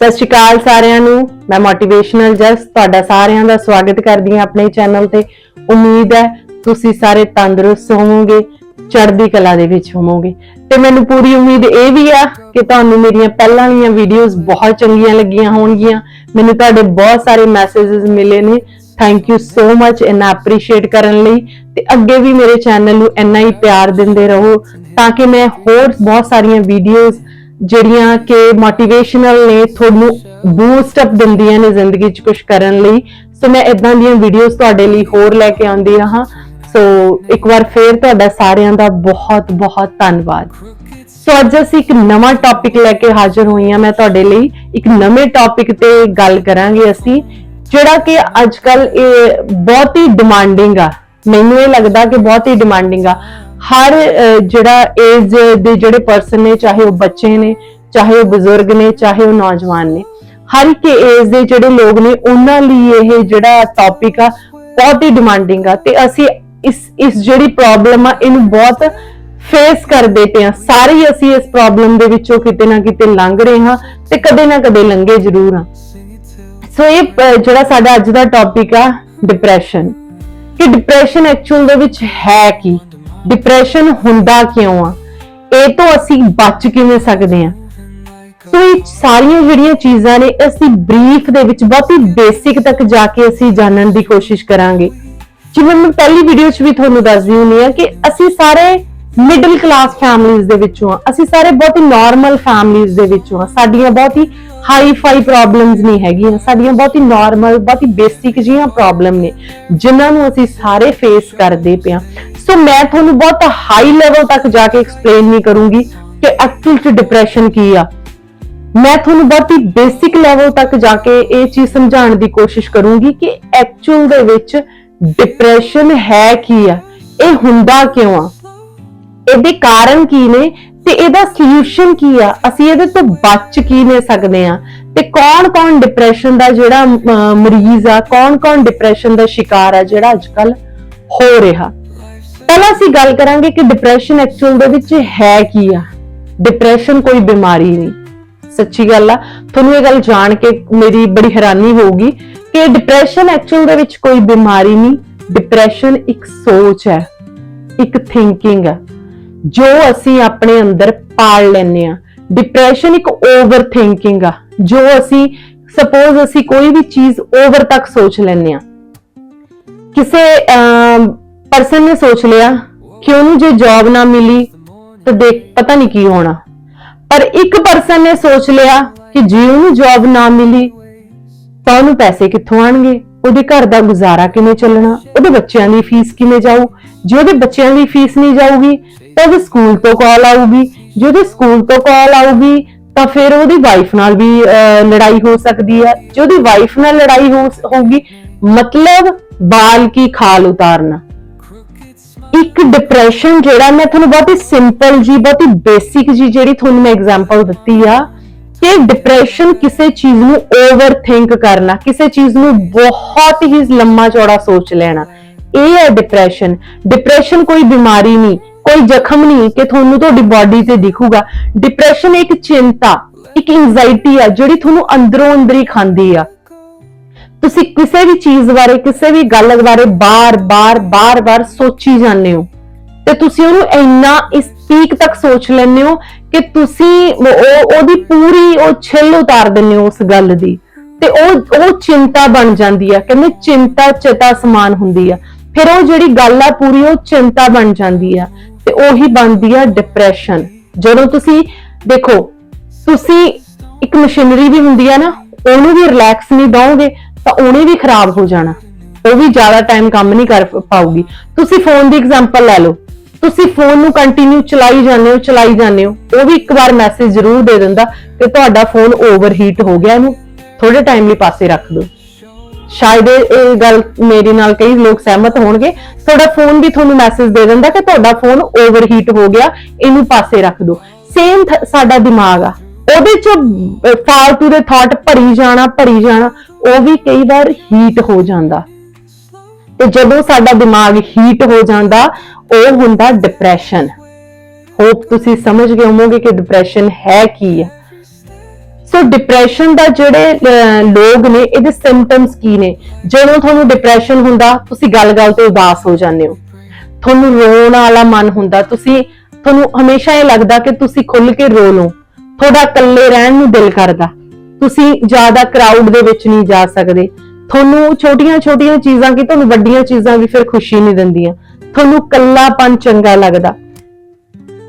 ਸਤਿ ਸ਼੍ਰੀ ਅਕਾਲ ਸਾਰਿਆਂ ਨੂੰ। ਮੈਂ ਮੋਟੀਵੇਸ਼ਨਲ ਜਸ, ਤੁਹਾਡਾ ਸਾਰਿਆਂ ਦਾ ਸਵਾਗਤ ਕਰਦੀ ਹਾਂ ਆਪਣੇ ਚੈਨਲ ਤੇ। ਉਮੀਦ ਹੈ ਤੁਸੀਂ ਸਾਰੇ ਤੰਦਰੁਸਤ ਹੋਵੋਗੇ, ਚੜ੍ਹਦੀ ਕਲਾ ਦੇ ਵਿੱਚ ਹੋਵੋਗੇ। ਤੇ ਮੈਨੂੰ ਪੂਰੀ ਉਮੀਦ ਇਹ ਵੀ ਆ ਕਿ ਤੁਹਾਨੂੰ ਮੇਰੀਆਂ ਪਹਿਲਾਂ ਵਾਲੀਆਂ ਵੀਡੀਓਜ਼ ਬਹੁਤ ਚੰਗੀਆਂ ਲੱਗੀਆਂ ਹੋਣਗੀਆਂ। ਮੈਨੂੰ ਤੁਹਾਡੇ ਬਹੁਤ ਸਾਰੇ ਮੈਸੇजेस ਮਿਲੇ ਨੇ। ਥੈਂਕ ਯੂ ਸੋ ਮੱਚ ਇਨਾ ਅਪਰੀਸ਼ੀਏਟ ਕਰਨ ਲਈ। ਤੇ ਅੱਗੇ ਵੀ ਮੇਰੇ ਚੈਨਲ ਨੂੰ ਇੰਨਾ ਹੀ ਪਿਆਰ ਦਿੰਦੇ ਰਹੋ ਤਾਂ ਕਿ ਮੈਂ ਹੋਰ ਬਹੁਤ ਸਾਰੀਆਂ ਵੀਡੀਓਜ਼ ਜਿਹੜੀਆਂ ਕਿ ਮੋਟੀਵੇਸ਼ਨਲ ਨੇ, ਤੁਹਾਨੂੰ ਬੂਸਟ ਅਪ ਦਿੰਦੀਆਂ ਨੇ ਜ਼ਿੰਦਗੀ 'ਚ ਕੁਝ ਕਰਨ ਲਈ। ਸੋ ਮੈਂ ਇਦਾਂ ਦੀਆਂ ਵੀਡੀਓਜ਼ ਤੁਹਾਡੇ ਲਈ ਹੋਰ ਲੈ ਕੇ ਆਉਂਦੀ ਰਹਾ। ਸੋ ਇੱਕ ਵਾਰ ਫੇਰ ਤੁਹਾਡਾ ਸਾਰਿਆਂ ਦਾ ਬਹੁਤ ਬਹੁਤ ਧੰਨਵਾਦ। ਸੋ ਅੱਜ ਅਸੀਂ ਇੱਕ ਨਵਾਂ ਟੌਪਿਕ ਲੈ ਕੇ ਹਾਜ਼ਰ ਹੋਈ ਹਾਂ ਮੈਂ ਤੁਹਾਡੇ ਲਈ ਇੱਕ ਨਵੇਂ ਟੌਪਿਕ ਤੇ ਗੱਲ ਕਰਾਂਗੇ ਅਸੀਂ, ਜਿਹੜਾ ਕਿ ਅੱਜ ਕੱਲ ਇਹ ਬਹੁਤ ਹੀ ਡਿਮਾਂਡਿੰਗ ਆ। ਮੈਨੂੰ ਇਹ ਲੱਗਦਾ ਕਿ ਬਹੁਤ ਹੀ ਡਿਮਾਂਡਿੰਗ ਆ। ਹਰ ਜਿਹੜਾ ਏਜ ਦੇ ਜਿਹੜੇ ਪਰਸਨ ਨੇ, ਚਾਹੇ ਉਹ ਬੱਚੇ ਨੇ, ਚਾਹੇ ਉਹ ਬਜ਼ੁਰਗ ਨੇ, ਚਾਹੇ ਉਹ ਨੌਜਵਾਨ ਨੇ, ਹਰ ਇੱਕ ਏਜ ਦੇ ਜਿਹੜੇ ਲੋਕ ਨੇ, ਉਹਨਾਂ ਲਈ ਇਹ ਜਿਹੜਾ ਟੌਪਿਕ ਆ, ਬਹੁਤ ਹੀ ਡਿਮਾਂਡਿੰਗ ਆ ਤੇ ਅਸੀਂ ਇਸ ਇਸ ਜਿਹੜੀ ਪ੍ਰੋਬਲਮ ਆ, ਇਹਨੂੰ ਬਹੁਤ ਫੇਸ ਕਰਦੇ ਪਏ ਆ। ਸਾਰੇ ਅਸੀਂ ਇਸ ਪ੍ਰੋਬਲਮ ਦੇ ਵਿੱਚੋਂ ਕਿਤੇ ਨਾ ਕਿਤੇ ਲੰਘ ਰਹੇ ਹਾਂ ਤੇ ਕਦੇ ਨਾ ਕਦੇ ਲੰਘੇ ਜ਼ਰੂਰ ਹਾਂ। ਸੋ ਇਹ ਜਿਹੜਾ ਸਾਡਾ ਅੱਜ ਦਾ ਟੌਪਿਕ ਆ ਡਿਪਰੈਸ਼ਨ ਕਿ ਡਿਪਰੈਸ਼ਨ ਐਕਚੁਅਲ ਦੇ ਵਿੱਚ ਹੈ ਕੀ? ਡਿਪਰੈਸ਼ਨ ਹੁੰਦਾ ਕਿਉਂ ਆ? ਇਹ ਤੋਂ ਅਸੀਂ ਬਚ ਕਿਵੇਂ ਸਕਦੇ ਆ ਸੋ ਇਹ ਸਾਰੀਆਂ ਜਿਹੜੀਆਂ ਚੀਜ਼ਾਂ ਨੇ ਅਸੀਂ ਬਰੀਫ ਦੇ ਵਿੱਚ ਬਹੁਤ ਹੀ ਬੇਸਿਕ ਤੱਕ ਜਾ ਕੇ ਅਸੀਂ ਜਾਣਨ ਦੀ ਕੋਸ਼ਿਸ਼ ਕਰਾਂਗੇ। ਜਿਵੇਂ ਮੈਂ ਪਹਿਲੀ ਵੀਡੀਓ 'ਚ ਵੀ ਤੁਹਾਨੂੰ ਦੱਸਦੀ ਹੁੰਨੀ ਆ ਕਿ ਅਸੀਂ ਸਾਰੇ ਮਿਡਲ ਕਲਾਸ ਫੈਮਿਲੀਜ਼ ਦੇ ਵਿੱਚੋਂ ਆ ਅਸੀਂ ਸਾਰੇ ਬਹੁਤ ਹੀ ਨਾਰਮਲ ਫੈਮਿਲੀਜ਼ ਦੇ ਵਿੱਚੋਂ ਆ ਸਾਡੀਆਂ ਬਹੁਤ ਹੀ ਹਾਈ ਫਾਈ ਪ੍ਰੋਬਲਮਸ ਨਹੀਂ ਹੈਗੀਆਂ। ਸਾਡੀਆਂ ਬਹੁਤ ਹੀ ਨਾਰਮਲ ਬਹੁਤ ਹੀ ਬੇਸਿਕ ਜੀਆਂ ਪ੍ਰੋਬਲਮ ਨੇ, ਜਿਨ੍ਹਾਂ ਨੂੰ ਅਸੀਂ ਸਾਰੇ ਫੇਸ ਕਰਦੇ ਪਿਆ ਸੋ ਮੈਂ ਤੁਹਾਨੂੰ ਬਹੁਤ ਹਾਈ ਲੈਵਲ ਤੱਕ ਜਾ ਕੇ ਐਕਸਪਲੇਨ ਨਹੀਂ ਕਰੂੰਗੀ ਕਿ ਐਕਚੁਅਲ ਚ ਡਿਪਰੈਸ਼ਨ ਕੀ ਆ। ਮੈਂ ਤੁਹਾਨੂੰ ਬਹੁਤ ਹੀ ਬੇਸਿਕ ਲੈਵਲ ਤੱਕ ਜਾ ਕੇ ਇਹ ਚੀਜ਼ ਸਮਝਾਉਣ ਦੀ ਕੋਸ਼ਿਸ਼ ਕਰੂੰਗੀ ਕਿ ਐਕਚੁਅਲ ਦੇ ਵਿੱਚ ਡਿਪਰੈਸ਼ਨ ਹੈ ਕੀ ਆ ਇਹ ਹੁੰਦਾ ਕਿਉਂ ਆ? ਇਹਦੇ ਕਾਰਨ ਕੀ ਨੇ ਤੇ ਇਹਦਾ ਸੋਲੂਸ਼ਨ ਕੀ ਆ? ਅਸੀਂ ਇਹਦੇ ਤੋਂ ਬਚ ਕਿਵੇਂ ਸਕਦੇ ਆ? ਤੇ ਕੌਣ-ਕੌਣ ਡਿਪਰੈਸ਼ਨ ਦਾ ਜਿਹੜਾ ਅਮ, ਮਰੀਜ਼ ਆ ਕੌਣ-ਕੌਣ ਡਿਪਰੈਸ਼ਨ ਦਾ ਸ਼ਿਕਾਰ ਆ ਜਿਹੜਾ ਅੱਜਕੱਲ ਹੋ ਰਿਹਾ? ਪਹਿਲਾਂ ਅਸੀਂ ਗੱਲ ਕਰਾਂਗੇ ਕਿ ਡਿਪਰੈਸ਼ਨ ਐਕਚੁਅਲ ਦੇ ਵਿੱਚ ਹੈ ਕੀ ਆ। ਡਿਪਰੈਸ਼ਨ ਕੋਈ ਬਿਮਾਰੀ ਨਹੀਂ। ਸੱਚੀ ਗੱਲ ਆ, ਤੁਹਾਨੂੰ ਇਹ ਗੱਲ ਜਾਣ ਕੇ ਮੇਰੀ ਬੜੀ ਹੈਰਾਨੀ ਹੋਊਗੀ ਕਿ ਡਿਪਰੈਸ਼ਨ ਐਕਚੁਅਲ ਦੇ ਵਿੱਚ ਕੋਈ ਬਿਮਾਰੀ ਨਹੀਂ ਡਿਪਰੈਸ਼ਨ ਇੱਕ ਸੋਚ ਹੈ, ਇੱਕ ਥਿੰਕਿੰਗ ਆ, ਜੋ ਅਸੀਂ ਆਪਣੇ ਅੰਦਰ ਪਾਲ ਲੈਂਦੇ ਆ ਡਿਪਰੈਸ਼ਨ ਇੱਕ ਓਵਰ ਥਿੰਕਿੰਗ ਆ, ਜੋ ਅਸੀਂ ਸਪੋਜ਼ ਅਸੀਂ ਕੋਈ ਵੀ ਚੀਜ਼ ਓਵਰ ਤੱਕ ਸੋਚ ਲੈਂਦੇ ਆ ਕਿਸੇ ਪਰਸਨ ਨੇ ਸੋਚ ਲਿਆ ਕਿ ਉਹਨੂੰ ਜੇ ਜੌਬ ਨਾ ਮਿਲੀ ਤਾਂ ਦੇਖ ਪਤਾ ਨਹੀਂ ਕੀ ਹੋਣਾ। ਪਰ ਇੱਕ ਪਰਸਨ ਨੇ ਸੋਚ ਲਿਆ ਕਿ ਜੇ ਉਹਨੂੰ ਜੌਬ ਨਾ ਮਿਲੀ ਤਾਂ ਉਹਨੂੰ ਪੈਸੇ ਕਿੱਥੋਂ ਆਣਗੇ? ਉਹਦੇ ਘਰ ਦਾ ਗੁਜ਼ਾਰਾ ਕਿਵੇਂ ਚੱਲਣਾ? ਉਹਦੇ ਬੱਚਿਆਂ ਦੀ ਫੀਸ ਕਿਵੇਂ ਜਾਊ? ਜੇ ਉਹਦੇ ਬੱਚਿਆਂ ਦੀ ਫੀਸ ਨਹੀਂ ਜਾਊਗੀ ਤਾਂ ਉਹਦੇ ਸਕੂਲ ਤੋਂ ਕਾਲ ਆਊਗੀ। ਜੇ ਉਹਦੇ ਸਕੂਲ ਤੋਂ ਕਾਲ ਆਊਗੀ ਤਾਂ ਫਿਰ ਉਹਦੀ ਵਾਈਫ ਨਾਲ ਵੀ ਅਹ, ਲੜਾਈ ਹੋ ਸਕਦੀ ਹੈ। ਜੇ ਉਹਦੀ ਵਾਈਫ ਨਾਲ ਲੜਾਈ ਹੋਊਗੀ ਮਤਲਬ ਬਾਲ ਕੀ ਖਾਲ ਉਤਾਰਨਾ। ਇੱਕ ਡਿਪਰੈਸ਼ਨ ਜਿਹੜਾ ਮੈਂ ਤੁਹਾਨੂੰ ਬਹੁਤ ਹੀ ਸਿੰਪਲ ਜੀ, ਬਹੁਤ ਹੀ ਬੇਸਿਕ ਜੀ ਜਿਹੜੀ ਤੁਹਾਨੂੰ ਮੈਂ ਐਗਜ਼ਾਮਪਲ ਦਿੱਤੀ ਆ, ਕਿ ਡਿਪਰੈਸ਼ਨ ਕਿਸੇ ਚੀਜ਼ ਨੂੰ ਓਵਰ ਥਿੰਕ ਕਰਨਾ, ਕਿਸੇ ਚੀਜ਼ ਨੂੰ ਬਹੁਤ ਹੀ ਲੰਮਾ ਚੌੜਾ ਸੋਚ ਲੈਣਾ, ਇਹ ਹੈ ਡਿਪਰੈਸ਼ਨ ਡਿਪਰੈਸ਼ਨ ਕੋਈ ਬਿਮਾਰੀ ਨਹੀਂ, ਕੋਈ ਜ਼ਖਮ ਨਹੀਂ ਕਿ ਤੁਹਾਨੂੰ ਤੁਹਾਡੀ ਬਾਡੀ ਤੇ ਦਿਖੂਗਾ। ਡਿਪਰੈਸ਼ਨ ਇੱਕ ਚਿੰਤਾ, ਇੱਕ ਐਂਜ਼ਾਈਟੀ ਆ ਜਿਹੜੀ ਤੁਹਾਨੂੰ ਅੰਦਰੋਂ ਅੰਦਰ ਹੀ ਖਾਂਦੀ ਆ। ਤੁਸੀਂ ਕਿਸੇ ਵੀ ਚੀਜ਼ ਬਾਰੇ, ਕਿਸੇ ਵੀ ਗੱਲ ਬਾਰੇ ਬਾਰ-ਬਾਰ ਬਾਰ-ਬਾਰ ਸੋਚੀ ਜਾਂਦੇ ਹੋ। ਤੇ ਤੁਸੀਂ ਉਹਨੂੰ ਇੰਨਾ ਇਸ ਪੀਕ ਤੱਕ ਸੋਚ ਲੈਂਦੇ ਹੋ ਕਿ ਤੁਸੀਂ ਉਹ ਉਹਦੀ ਪੂਰੀ ਉਹ ਛਿੱਲ ਉਤਾਰ ਦਿੰਦੇ ਹੋ ਉਸ ਗੱਲ ਦੀ। ਤੇ ਉਹ ਉਹ ਚਿੰਤਾ ਬਣ ਜਾਂਦੀ ਆ, ਕਹਿੰਦੇ ਚਿੰਤਾ ਚਿਤਾ ਸਮਾਨ ਹੁੰਦੀ ਆ। ਫਿਰ ਉਹ ਜਿਹੜੀ ਗੱਲ ਆ ਪੂਰੀ, ਉਹ ਚਿੰਤਾ ਬਣ ਜਾਂਦੀ ਆ। ਤੇ ਉਹੀ ਬਣਦੀ ਆ ਡਿਪਰੈਸ਼ਨ ਜਦੋਂ ਤੁਸੀਂ ਦੇਖੋ, ਤੁਸੀਂ ਇੱਕ ਮਸ਼ੀਨਰੀ ਵੀ ਹੁੰਦੀ ਆ ਨਾ, ਉਹਨੂੰ ਵੀ ਰਿਲੈਕਸ ਨਹੀਂ ਦਓਗੇ ਤਾਂ ਉਹਨੇ ਵੀ ਖਰਾਬ ਹੋ ਜਾਣਾ। ਉਹ ਵੀ ਜ਼ਿਆਦਾ ਟਾਈਮ ਕੰਮ ਨਹੀਂ ਕਰ ਪਾਉਗੀ ਤੁਸੀਂ ਫੋਨ ਦੀ ਐਗਜ਼ਾਮਪਲ ਲੈ ਲਓ। ਤੁਸੀਂ ਫੋਨ ਨੂੰ ਕੰਟੀਨਿਊ ਚਲਾਈ ਜਾਂਦੇ ਹੋ, ਚਲਾਈ ਜਾਂਦੇ ਹੋ। ਉਹ ਵੀ ਇੱਕ ਵਾਰ ਮੈਸੇਜ ਜ਼ਰੂਰ ਦੇ ਦਿੰਦਾ ਕਿ ਤੁਹਾਡਾ ਫੋਨ ਓਵਰਹੀਟ ਹੋ ਗਿਆ ਇਹਨੂੰ। ਥੋੜੇ ਟਾਈਮ ਲਈ ਪਾਸੇ ਰੱਖ ਦਿਓ। ਸ਼ਾਇਦ ਇਹ ਗੱਲ ਮੇਰੇ ਨਾਲ ਕਈ ਲੋਕ ਸਹਿਮਤ ਹੋਣਗੇ। ਤੁਹਾਡਾ ਫੋਨ ਵੀ ਤੁਹਾਨੂੰ ਮੈਸੇਜ ਦੇ ਦਿੰਦਾ ਕਿ ਤੁਹਾਡਾ ਫੋਨ ਓਵਰਹੀਟ ਹੋ ਗਿਆ, ਇਹਨੂੰ ਪਾਸੇ ਰੱਖ ਦਿਓ। ਸੇਮ ਸਾਡਾ ਦਿਮਾਗ ਆ। ਉਹਦੇ ਚ ਫਾਲਤੂ ਦੇ ਥਾਟ ਭਰੀ ਜਾਣਾ ਭਰੀ ਜਾਣਾ। ਉਹ ਵੀ ਕਈ ਵਾਰ ਹੀਟ ਹੋ ਜਾਂਦਾ। ਤੇ ਜਦੋਂ ਸਾਡਾ ਦਿਮਾਗ ਹੀਟ ਹੋ ਜਾਂਦਾ ਉਹ ਹੁੰਦਾ ਡਿਪਰੈਸ਼ਨ ਹੋਪ ਤੁਸੀਂ ਸਮਝ ਗਏ ਹੋਵੋਗੇ ਕਿ ਡਿਪਰੈਸ਼ਨ ਹੈ ਕੀ ਹੈ। ਸੋ ਡਿਪਰੈਸ਼ਨ ਦਾ ਜਿਹੜੇ ਅਹ, ਲੋਕ ਨੇ ਇਹਦੇ ਸਿੰਪਟਮਸ ਕੀ ਨੇ? ਜਦੋਂ ਤੁਹਾਨੂੰ ਡਿਪਰੈਸ਼ਨ ਹੁੰਦਾ ਤੁਸੀਂ ਗੱਲ-ਗੱਲ ਤੇ ਉਦਾਸ ਹੋ ਜਾਂਦੇ ਹੋ। ਤੁਹਾਨੂੰ ਰੋਣ ਵਾਲਾ ਮਨ ਹੁੰਦਾ ਤੁਸੀਂ ਤੁਹਾਨੂੰ ਹਮੇਸ਼ਾ ਇਹ ਲੱਗਦਾ ਕਿ ਤੁਸੀਂ ਖੁੱਲ ਕੇ ਰੋ ਲਓ। ਤੁਹਾਡਾ ਇਕੱਲੇ ਰਹਿਣ ਨੂੰ ਦਿਲ ਕਰਦਾ। ਤੁਸੀਂ ਜ਼ਿਆਦਾ ਕਰਾਊਡ ਦੇ ਵਿੱਚ ਨਹੀਂ ਜਾ ਸਕਦੇ। ਤੁਹਾਨੂੰ ਛੋਟੀਆਂ-ਛੋਟੀਆਂ ਚੀਜ਼ਾਂ ਕੀ, ਤੁਹਾਨੂੰ ਵੱਡੀਆਂ ਚੀਜ਼ਾਂ ਵੀ ਫਿਰ ਖੁਸ਼ੀ ਨਹੀਂ ਦਿੰਦੀਆਂ। ਤੁਹਾਨੂੰ ਇਕੱਲਾਪਨ ਚੰਗਾ ਲੱਗਦਾ।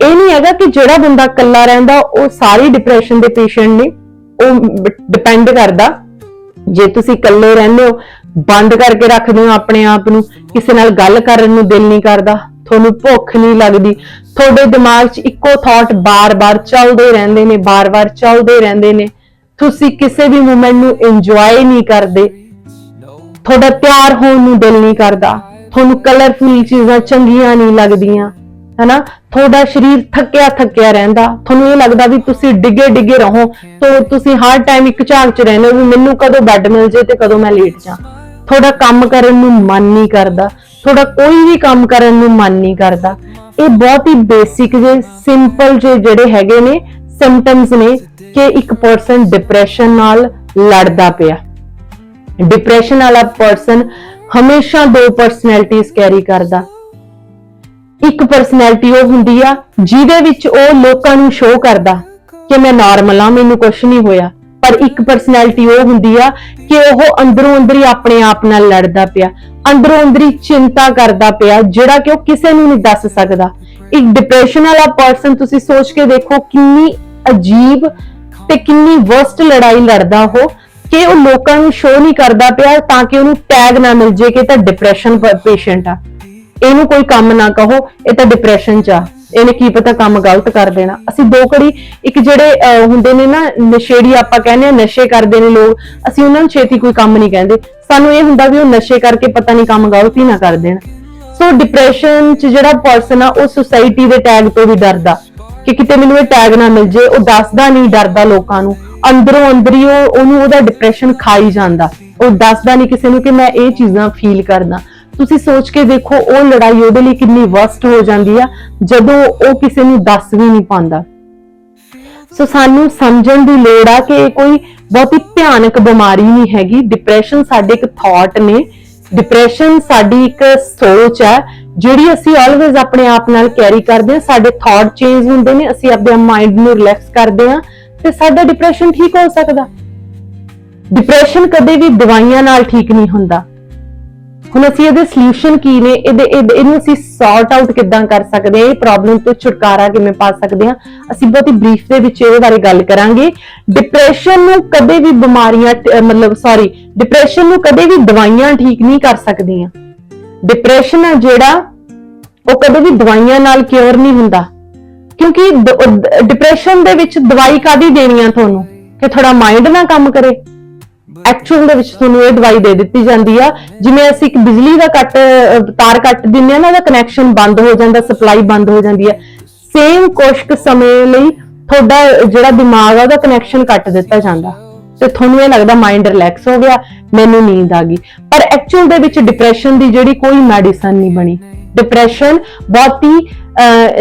ਇਹ ਨਹੀਂ ਹੈਗਾ ਕਿ ਜਿਹੜਾ ਬੰਦਾ ਇਕੱਲਾ ਰਹਿੰਦਾ, ਉਹ ਸਾਰੀ ਡਿਪਰੈਸ਼ਨ ਦੇ ਪੇਸ਼ੈਂਟ ਨੇ, ਉਹ ਡਿਪੈਂਡ ਕਰਦਾ। ਜੇ ਤੁਸੀਂ ਇਕੱਲੇ ਰਹਿੰਦੇ ਹੋ, ਬੰਦ ਕਰਕੇ ਰੱਖਦੇ ਹੋ ਆਪਣੇ ਆਪ ਨੂੰ, ਕਿਸੇ ਨਾਲ ਗੱਲ ਕਰਨ ਨੂੰ ਦਿਲ ਨਹੀਂ ਕਰਦਾ, ਤੁਹਾਨੂੰ ਭੁੱਖ ਨਹੀਂ ਲੱਗਦੀ। ਤੁਹਾਡੇ ਦਿਮਾਗ 'ਚ ਇੱਕੋ ਥਾਟ ਬਾਰ-ਬਾਰ ਚੱਲਦੇ ਰਹਿੰਦੇ ਨੇ, ਬਾਰ-ਬਾਰ ਚੱਲਦੇ ਰਹਿੰਦੇ ਨੇ। ਤੁਸੀਂ ਕਿਸੇ ਵੀ ਮੂਮੈਂਟ ਨੂੰ ਇੰਜੋਏ ਨਹੀਂ ਕਰਦੇ। ਤੁਹਾਡਾ ਤਿਆਰ ਹੋਣ ਨੂੰ ਦਿਲ ਨਹੀਂ ਕਰਦਾ। ਤੁਹਾਨੂੰ ਕਲਰਫੁਲ ਚੀਜ਼ਾਂ ਚੰਗੀਆਂ ਨਹੀਂ ਲੱਗਦੀਆਂ, ਹਨਾ? ਤੁਹਾਡਾ ਸਰੀਰ ਥੱਕਿਆ ਥੱਕਿਆ ਰਹਿੰਦਾ। ਤੁਹਾਨੂੰ ਇਹ ਲੱਗਦਾ ਵੀ ਤੁਸੀਂ ਡਿੱਗੇ ਡਿੱਗੇ ਰਹੋ। ਤੋ ਤੁਸੀਂ ਹਰ ਟਾਈਮ ਇੱਕ ਝਾਕ 'ਚ ਰਹਿੰਦੇ ਹੋ ਵੀ ਮੈਨੂੰ ਕਦੋਂ ਬੈੱਡ ਮਿਲ ਜੇ ਤੇ ਕਦੋਂ ਮੈਂ ਲੇਟ ਜਾ ਤੁਹਾਡਾ ਕੰਮ ਕਰਨ ਨੂੰ ਮਨ ਨਹੀਂ ਕਰਦਾ। ਤੁਹਾਡਾ ਕੋਈ ਵੀ ਕੰਮ ਕਰਨ ਨੂੰ ਮਨ ਨਹੀਂ ਕਰਦਾ। ਇਹ ਬਹੁਤ ਹੀ ਬੇਸਿਕ ਜੇ ਸਿੰਪਲ ਜੇ ਜਿਹੜੇ ਹੈਗੇ ਨੇ ਸਿੰਪਟਮਸ ਨੇ ਕਿ ਇੱਕ ਪਰਸਨ ਡਿਪਰੈਸ਼ਨ ਨਾਲ ਲੜਦਾ ਪਿਆ। ਡਿਪਰੈਸ਼ਨ ਵਾਲਾ ਪਰਸਨ ਹਮੇਸ਼ਾ ਦੋ ਪਰਸਨੈਲਿਟੀਆਂ ਕੈਰੀ ਕਰਦਾ। ਇੱਕ ਪਰਸਨੈਲਿਟੀ ਉਹ ਹੁੰਦੀ ਆ ਜਿਹਦੇ ਵਿੱਚ ਉਹ ਲੋਕਾਂ ਨੂੰ ਸ਼ੋਅ ਕਰਦਾ ਕਿ ਮੈਂ ਨਾਰਮਲ ਆ, ਮੈਨੂੰ ਕੁਝ ਨਹੀਂ ਹੋਇਆ। ਪਰ ਇੱਕ ਪਰਸਨੈਲਿਟੀ ਉਹ ਹੁੰਦੀ ਆ ਕਿ ਉਹ ਅੰਦਰੋਂ ਅੰਦਰ ਆਪਣੇ ਆਪ ਨਾਲ ਲੜਦਾ ਪਿਆ। ਅੰਦਰੋਂ ਅੰਦਰ ਚਿੰਤਾ ਕਰਦਾ ਪਿਆ, ਜਿਹੜਾ ਕਿ ਉਹ ਕਿਸੇ ਨੂੰ ਨਹੀਂ ਦੱਸ ਸਕਦਾ। ਇੱਕ ਡਿਪਰੈਸ਼ਨ ਵਾਲਾ ਪਰਸਨ ਤੁਸੀਂ ਸੋਚ ਕੇ ਦੇਖੋ ਕਿੰਨੀ ਅਜੀਬ ਤੇ ਕਿੰਨੀ ਵਰਸਟ ਲੜਾਈ ਲੜਦਾ ਉਹ, ਕਿ ਉਹ ਲੋਕਾਂ ਨੂੰ ਸ਼ੋਅ ਨਹੀਂ ਕਰਦਾ ਪਿਆ ਤਾਂ ਕਿ ਉਹਨੂੰ ਟੈਗ ਨਾ ਮਿਲ ਜੇ ਕਿ ਤਾਂ ਡਿਪਰੈਸ਼ਨ ਪੇਸ਼ੈਂਟ ਆ। ਇਹਨੂੰ ਕੋਈ ਕੰਮ ਨਾ ਕਹੋ, ਇਹ ਤਾਂ ਡਿਪਰੈਸ਼ਨ ਚ ਆ। ਇਹਨੇ ਕੀ ਪਤਾ ਕੰਮ ਗਲਤ ਕਰ ਦੇਣਾ। ਅਸੀਂ ਦੋ ਘੜੀ, ਇੱਕ ਜਿਹੜੇ ਹੁੰਦੇ ਨੇ ਨਾ, ਨਸ਼ੇੜੀ ਆਪਾਂ ਕਹਿੰਦੇ ਆ ਨਸ਼ੇ ਕਰਦੇ ਨੇ ਲੋਕ, ਅਸੀਂ ਉਹਨਾਂ ਨੂੰ ਛੇਤੀ ਕੋਈ ਕੰਮ ਨਹੀਂ ਕਹਿੰਦੇ। ਸਾਨੂੰ ਇਹ ਹੁੰਦਾ ਵੀ ਉਹ ਨਸ਼ੇ ਕਰਕੇ ਪਤਾ ਨਹੀਂ ਕੰਮ ਗਲਤ ਹੀ ਨਾ ਕਰ ਦੇਣ। ਸੋ ਡਿਪਰੈਸ਼ਨ ਚ ਜਿਹੜਾ ਪਰਸਨ ਆ, ਉਹ ਸੁਸਾਇਟੀ ਦੇ ਟੈਗ ਤੋਂ ਵੀ ਡਰਦਾ। ਕਿ ਕਿਤੇ ਮੈਨੂੰ ਇਹ ਟੈਗ ਨਾ ਮਿਲ ਜੇ, ਉਹ ਦੱਸਦਾ ਨਹੀਂ ਡਰਦਾ ਲੋਕਾਂ ਨੂੰ। ਅੰਦਰੋਂ ਅੰਦਰ ਉਹ ਉਹਨੂੰ ਉਹਦਾ ਡਿਪਰੈਸ਼ਨ ਖਾਈ ਜਾਂਦਾ। ਉਹ ਦੱਸਦਾ ਨਹੀਂ ਕਿਸੇ ਨੂੰ ਕਿ ਮੈਂ ਇਹ ਚੀਜ਼ਾਂ ਫੀਲ ਕਰਦਾ। ਤੁਸੀਂ ਸੋਚ ਕੇ ਦੇਖੋ, ਉਹ ਲੜਾਈ ਉਹਦੇ ਲਈ ਕਿੰਨੀ ਵਰਸਟ ਹੋ ਜਾਂਦੀ ਆ, ਜਦੋਂ ਉਹ ਕਿਸੇ ਨੂੰ ਦੱਸ ਵੀ ਨਹੀਂ ਪਾਉਂਦਾ। ਸੋ ਸਾਨੂੰ ਸਮਝਣ ਦੀ ਲੋੜ ਆ ਕਿ ਇਹ ਕੋਈ ਬਹੁਤੀ ਭਿਆਨਕ ਬਿਮਾਰੀ ਨਹੀਂ ਹੈਗੀ। ਡਿਪਰੈਸ਼ਨ ਸਾਡੇ ਇੱਕ ਥਾਟ ਨੇ। ਡਿਪਰੈਸ਼ਨ ਸਾਡੀ ਇੱਕ ਸੋਚ ਹੈ ਜਿਹੜੀ ਅਸੀਂ ਆਲਵੇਜ਼ ਆਪਣੇ ਆਪ ਨਾਲ ਕੈਰੀ ਕਰਦੇ ਹਾਂ, ਸਾਡੇ ਥਾਟ ਚੇਂਜ ਹੁੰਦੇ ਨੇ, ਅਸੀਂ ਆਪਣੇ ਮਾਈਂਡ ਨੂੰ ਰਿਲੈਕਸ ਕਰਦੇ ਹਾਂ ਤੇ ਸਾਡਾ ਡਿਪਰੈਸ਼ਨ ਠੀਕ ਹੋ ਸਕਦਾ। ਡਿਪਰੈਸ਼ਨ ਕਦੇ ਵੀ ਦਵਾਈਆਂ ਨਾਲ ਠੀਕ ਨਹੀਂ ਹੁੰਦਾ। ਹੁਣ ਅਸੀਂ ਇਹਦੇ ਸੋਲੂਸ਼ਨ ਕੀ ਨੇ? ਇਹਦੇ ਇਹਦੇ- ਇਹਨੂੰ ਅਸੀਂ ਸੌਰਟ ਆਊਟ ਕਿੱਦਾਂ ਕਰ ਸਕਦੇ ਹਾਂ? ਇਹ ਪ੍ਰੋਬਲਮ ਤੋਂ ਛੁਟਕਾਰਾ ਕਿਵੇਂ ਪਾ ਸਕਦੇ ਹਾਂ? ਅਸੀਂ ਬਹੁਤ ਹੀ ਬਰੀਫ ਦੇ ਵਿੱਚ ਇਹਦੇ ਬਾਰੇ ਗੱਲ ਕਰਾਂਗੇ। ਡਿਪਰੈਸ਼ਨ ਨੂੰ ਕਦੇ ਵੀ ਬਿਮਾਰੀਆਂ ਮਤਲਬ ਸੌਰੀ ਡਿਪਰੈਸ਼ਨ ਨੂੰ ਕਦੇ ਵੀ ਦਵਾਈਆਂ ਠੀਕ ਨਹੀਂ ਕਰ ਸਕਦੀਆਂ। ਡਿਪਰੈਸ਼ਨ ਆ ਜਿਹੜਾ ਉਹ ਕਦੇ ਵੀ ਦਵਾਈਆਂ ਨਾਲ ਕਿਉਰ ਨਹੀਂ ਹੁੰਦਾ। ਕਿਉਂਕਿ ਡਿਪਰੈਸ਼ਨ ਦੇ ਵਿੱਚ ਦਵਾਈ ਕਾਦੀ ਦੇਣੀ ਆ ਤੁਹਾਨੂੰ? ਕਿ ਥੋੜਾ ਮਾਈਂਡ ਨਾ ਕੰਮ ਕਰੇ। ਐਕਚੁਅਲ ਦੇ ਵਿੱਚ ਤੁਹਾਨੂੰ ਇਹ ਦਵਾਈ ਦੇ ਦਿੱਤੀ ਜਾਂਦੀ ਆ। ਜਿਵੇਂ ਅਸੀਂ ਇੱਕ ਬਿਜਲੀ ਦਾ ਕੱਟ ਤਾਰ ਕੱਟ ਦਿੰਨੇ ਆ ਨਾ, ਉਹਦਾ ਕਨੈਕਸ਼ਨ ਬੰਦ ਹੋ ਜਾਂਦਾ ਸਪਲਾਈ ਬੰਦ ਹੋ ਜਾਂਦੀ ਹੈ ਸੇਮ ਕੁਸ਼ਕ ਸਮੇਂ ਲਈ ਤੁਹਾਡਾ ਜਿਹੜਾ ਦਿਮਾਗ ਆ, ਉਹਦਾ ਕਨੈਕਸ਼ਨ ਕੱਟ ਦਿੱਤਾ ਜਾਂਦਾ। ਤੇ ਤੁਹਾਨੂੰ ਇਹ ਲੱਗਦਾ ਮਾਈਂਡ ਰਿਲੈਕਸ ਹੋ ਗਿਆ, ਮੈਨੂੰ ਨੀਂਦ ਆ ਗਈ। ਪਰ ਐਕਚੁਅਲ ਦੇ ਵਿੱਚ ਡਿਪਰੈਸ਼ਨ ਦੀ ਜਿਹੜੀ ਕੋਈ ਮੈਡੀਸਨ ਨਹੀਂ ਬਣੀ। ਡਿਪਰੈਸ਼ਨ ਬਹੁਤ ਹੀ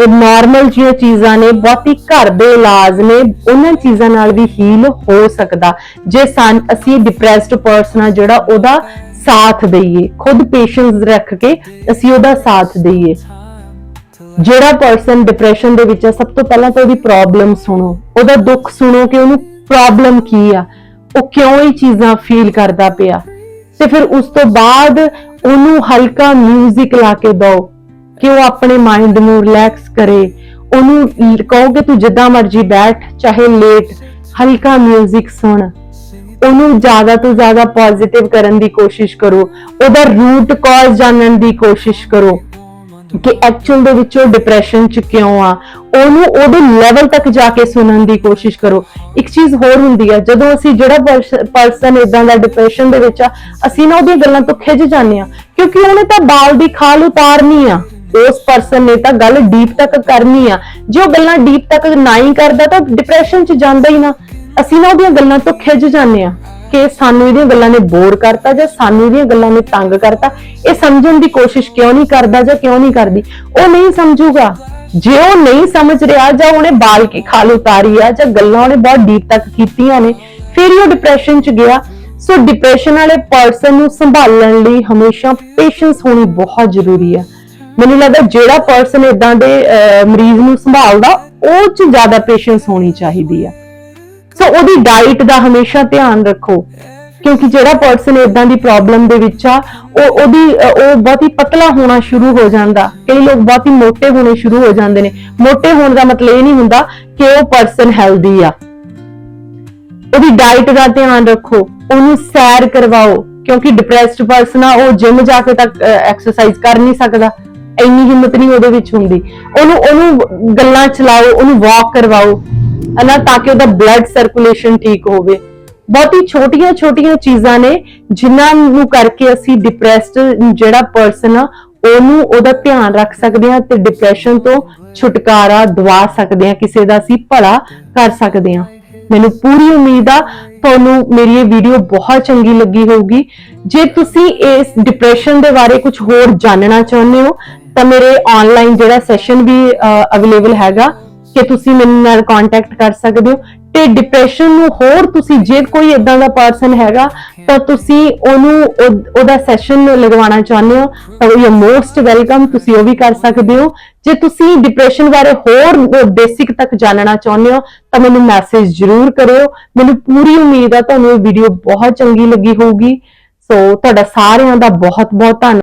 ਨਾਰਮਲ ਜਿਹੀਆਂ ਚੀਜ਼ਾਂ ਨੇ, ਬਹੁਤ ਹੀ ਘਰ ਦੇ ਇਲਾਜ ਨੇ, ਉਹਨਾਂ ਚੀਜ਼ਾਂ ਨਾਲ ਵੀ ਹੀਲ ਹੋ ਸਕਦਾ। ਜੇ ਅਸੀਂ ਡਿਪਰੈਸਡ ਪਰਸਨ ਆ, ਜਿਹੜਾ ਉਹਦਾ ਸਾਥ ਦਈਏ, ਖੁਦ ਪੇਸ਼ੈਂਸ ਰੱਖ ਕੇ ਅਸੀਂ ਉਹਦਾ ਸਾਥ ਦਈਏ। ਜਿਹੜਾ ਪਰਸਨ ਡਿਪਰੈਸ਼ਨ ਦੇ ਵਿੱਚ ਆ, ਸਭ ਤੋਂ ਪਹਿਲਾਂ ਤਾਂ ਉਹਦੀ ਪ੍ਰੋਬਲਮ ਸੁਣੋ। ਉਹਦਾ ਦੁੱਖ ਸੁਣੋ ਕਿ ਉਹਨੂੰ ਪ੍ਰੋਬਲਮ ਕੀ ਆ। ਉਹ ਕਿਉਂ ਇਹ ਚੀਜ਼ਾਂ ਫੀਲ ਕਰਦਾ ਪਿਆ ਤੇ ਫਿਰ ਉਸ ਤੋਂ ਬਾਅਦ ਉਹਨੂੰ ਹਲਕਾ 뮤직 ਲਾ ਕੇ ਦਿਓ ਕਿ ਉਹ ਆਪਣੇ ਮਾਈਂਡ ਨੂੰ ਰਿਲੈਕਸ ਕਰੇ ਉਹਨੂੰ ਲ- ਕਹੋ ਕਿ ਤੂੰ ਜਿੱਦਾਂ ਮਰਜ਼ੀ ਬੈਠ ਚਾਹੇ ਲੇਟ ਹਲਕਾ 뮤직 ਸੁਣ ਉਹਨੂੰ ਜ਼ਿਆਦਾ ਤੋਂ ਜ਼ਿਆਦਾ ਪੋਜ਼ਿਟਿਵ ਕਰਨ ਦੀ ਕੋਸ਼ਿਸ਼ ਕਰੋ ਉਹਦਾ ਰੂਟ ਕਾਜ਼ ਜਾਣਨ ਦੀ ਕੋਸ਼ਿਸ਼ ਕਰੋ ਕਿ ਐਕਚੁਅਲ ਦੇ ਵਿੱਚ ਉਹ ਡਿਪਰੈਸ਼ਨ ਚ ਕਿਉਂ ਆ? ਉਹਨੂੰ ਉਹਦੇ ਲੈਵਲ ਤੱਕ ਜਾ ਕੇ ਸੁਣਨ ਦੀ ਕੋਸ਼ਿਸ਼ ਕਰੋ। ਇੱਕ ਚੀਜ਼ ਹੋਰ ਹੁੰਦੀ ਆ, ਜਦੋਂ ਅਸੀਂ ਜਿਹੜਾ ਪਰਸਨ ਇਦਾਂ ਦਾ ਡਿਪਰੈਸ਼ਨ ਦੇ ਵਿੱਚ ਆ, ਅਸੀਂ ਨਾ ਉਹਦੀਆਂ ਗੱਲਾਂ ਤੋਂ ਖਿੱਚ ਜਾਂਦੇ ਆ। ਕਿਉਂਕਿ ਉਹਨੇ ਤਾਂ ਬਾਲ ਦੀ ਖਾਲ ਉਤਾਰਨੀ ਆ। ਉਸ ਪਰਸਨ ਨੇ ਤਾਂ ਗੱਲ ਡੀਪ ਤੱਕ ਕਰਨੀ ਆ। ਜੇ ਉਹ ਗੱਲਾਂ ਡੀਪ ਤੱਕ ਨਾ ਹੀ ਕਰਦਾ ਤਾਂ ਡਿਪਰੈਸ਼ਨ ਚ ਜਾਂਦਾ ਹੀ ਨਾ। ਅਸੀਂ ਨਾ ਉਹਦੀਆਂ ਗੱਲਾਂ ਤੋਂ ਖਿੱਚ ਜਾਂਦੇ ਆ। ਕਿ ਸਾਨੂੰ ਇਹਦੀਆਂ ਗੱਲਾਂ ਨੇ ਬੋਰ ਕਰਤਾ ਜਾਂ ਸਾਨੂੰ ਇਹਦੀਆਂ ਗੱਲਾਂ ਨੇ ਤੰਗ ਕਰਤਾ ਇਹ ਸਮਝਣ ਦੀ ਕੋਸ਼ਿਸ਼ ਕਿਉਂ ਨਹੀਂ ਕਰਦਾ ਜਾਂ ਕਿਉਂ ਨਹੀਂ ਕਰਦੀ? ਉਹ ਨਹੀਂ ਸਮਝੂਗਾ। ਜੇ ਉਹ ਨਹੀਂ ਸਮਝ ਰਿਹਾ ਜਾਂ ਉਹਨੇ ਬਾਲ ਕੇ ਖਾਲ ਉਤਾਰੀ ਆ ਜਾਂ ਗੱਲਾਂ ਉਹਨੇ ਬਹੁਤ ਡੀਪ ਤੱਕ ਕੀਤੀਆਂ ਨੇ ਫਿਰ ਉਹ ਡਿਪਰੈਸ਼ਨ ਚ ਗਿਆ। ਸੋ ਡਿਪਰੈਸ਼ਨ ਵਾਲੇ ਪਰਸਨ ਨੂੰ ਸੰਭਾਲਣ ਲਈ ਹਮੇਸ਼ਾ ਪੇਸ਼ੈਂਸ ਹੋਣੀ ਬਹੁਤ ਜ਼ਰੂਰੀ ਹੈ ਮੈਨੂੰ ਲੱਗਦਾ ਜਿਹੜਾ ਪਰਸਨ ਇਦਾਂ ਦੇ ਅਹ, ਮਰੀਜ਼ ਨੂੰ ਸੰਭਾਲਦਾ ਉਹ ਚ ਜ਼ਿਆਦਾ ਪੇਸ਼ੈਂਸ ਹੋਣੀ ਚਾਹੀਦੀ ਆ। ਸੋ ਉਹਦੀ ਡਾਈਟ ਦਾ ਹਮੇਸ਼ਾ ਧਿਆਨ ਰੱਖੋ। ਕਿਉਂਕਿ ਜਿਹੜਾ ਪਰਸਨ ਇਦਾਂ ਦੀ ਪ੍ਰੋਬਲਮ ਦੇ ਵਿੱਚ ਆ ਉਹ ਉਹਦੀ ਅਹ, ਉਹ ਬਹੁਤ ਹੀ ਪਤਲਾ ਹੋਣਾ ਸ਼ੁਰੂ ਹੋ ਜਾਂਦਾ। ਕਈ ਲੋਕ ਬਹੁਤ ਹੀ ਮੋਟੇ ਹੋਣੇ ਸ਼ੁਰੂ ਹੋ ਜਾਂਦੇ ਨੇ। ਮੋਟੇ ਹੋਣ ਦਾ ਮਤਲਬ ਇਹ ਨਹੀਂ ਹੁੰਦਾ ਕਿ ਉਹ ਪਰਸਨ ਹੈਲਦੀ ਆ। ਉਹਦੀ ਡਾਈਟ ਦਾ ਧਿਆਨ ਰੱਖੋ। ਉਹਨੂੰ ਸੈਰ ਕਰਵਾਓ। ਕਿਉਂਕਿ ਡਿਪਰੈਸਡ ਪਰਸਨ ਆ ਉਹ ਜਿਮ ਜਾ ਕੇ ਤੱਕ ਐਕਸਰਸਾਈਜ਼ ਕਰ ਨਹੀਂ ਸਕਦਾ। ਇੰਨੀ ਹਿੰਮਤ ਨਹੀਂ ਉਹਦੇ ਵਿੱਚ ਹੁੰਦੀ। ਉਹਨੂੰ ਉਹਨੂੰ ਗੱਲਾਂ ਚਲਾਓ ਉਹਨੂੰ ਵਾਕ ਕਰਵਾਓ। ਹਨਾ ਤਾਂ ਕਿ ਉਹਦਾ ਬਲੱਡ ਸਰਕੂਲੇਸ਼ਨ ਠੀਕ ਹੋਵੇ। ਬਹੁਤੀ ਛੋਟੀਆਂ ਛੋਟੀਆਂ ਚੀਜ਼ਾਂ ਨੇ ਜਿਨ੍ਹਾਂ ਨੂੰ ਕਰਕੇ ਅਸੀਂ ਡਿਪਰੈਸਡ ਜਿਹੜਾ ਪਰਸਨ ਆ, ਉਹਨੂੰ ਉਹਦਾ ਧਿਆਨ ਰੱਖ ਸਕਦੇ ਹਾਂ ਤੇ ਡਿਪਰੈਸ਼ਨ ਤੋਂ ਛੁਟਕਾਰਾ ਦਿਵਾ ਸਕਦੇ ਹਾਂ, ਕਿਸੇ ਦਾ ਅਸੀਂ ਭਲਾ ਕਰ ਸਕਦੇ ਹਾਂ। ਮੈਨੂੰ ਪੂਰੀ ਉਮੀਦ ਆ, ਤੁਹਾਨੂੰ ਮੇਰੀ ਇਹ ਵੀਡੀਓ ਬਹੁਤ ਚੰਗੀ ਲੱਗੀ ਹੋਊਗੀ। ਜੇ ਤੁਸੀਂ ਇਸ ਡਿਪਰੈਸ਼ਨ ਦੇ ਬਾਰੇ ਕੁਝ ਹੋਰ ਜਾਣਨਾ ਚਾਹੁੰਦੇ ਹੋ, ਤਾਂ ਮੇਰੇ ਆਨਲਾਈਨ ਜਿਹੜਾ ਸੈਸ਼ਨ ਵੀ ਅਵੇਲੇਬਲ ਹੈਗਾ ਕਿ ਤੁਸੀਂ ਮੇਰੇ ਨਾਲ ਕੰਟੈਕਟ ਕਰ ਸਕਦੇ ਹੋ ਤੇ ਡਿਪਰੈਸ਼ਨ ਨੂੰ ਹੋਰ ਤੁਸੀਂ ਜੇ ਕੋਈ ਇਦਾਂ ਦਾ ਪਰਸਨ ਹੈਗਾ ਤਾਂ ਤੁਸੀਂ ਉਹਨੂੰ ਉਹ- ਉਹਦਾ ਸੈਸ਼ਨ ਲਗਵਾਉਣਾ ਚਾਹੁੰਦੇ ਹੋ ਤਾਂ ਯੂ ਮੋਸਟ ਵੈਲਕਮ ਤੁਸੀਂ ਉਹ ਵੀ ਕਰ ਸਕਦੇ ਹੋ। ਜੇ ਤੁਸੀਂ ਡਿਪਰੈਸ਼ਨ ਬਾਰੇ ਹੋਰ ਬੇਸਿਕ ਤੱਕ ਜਾਣਨਾ ਚਾਹੁੰਦੇ ਹੋ ਤਾਂ ਮੈਨੂੰ ਮੈਸੇਜ ਜ਼ਰੂਰ ਕਰਿਓ। ਮੈਨੂੰ ਪੂਰੀ ਉਮੀਦ ਹੈ ਤੁਹਾਨੂੰ ਇਹ ਵੀਡੀਓ ਬਹੁਤ ਚੰਗੀ ਲੱਗੀ ਹੋਊਗੀ। ਸੋ ਤੁਹਾਡਾ ਸਾਰਿਆਂ ਦਾ ਬਹੁਤ ਬਹੁਤ ਧੰਨਵਾਦ।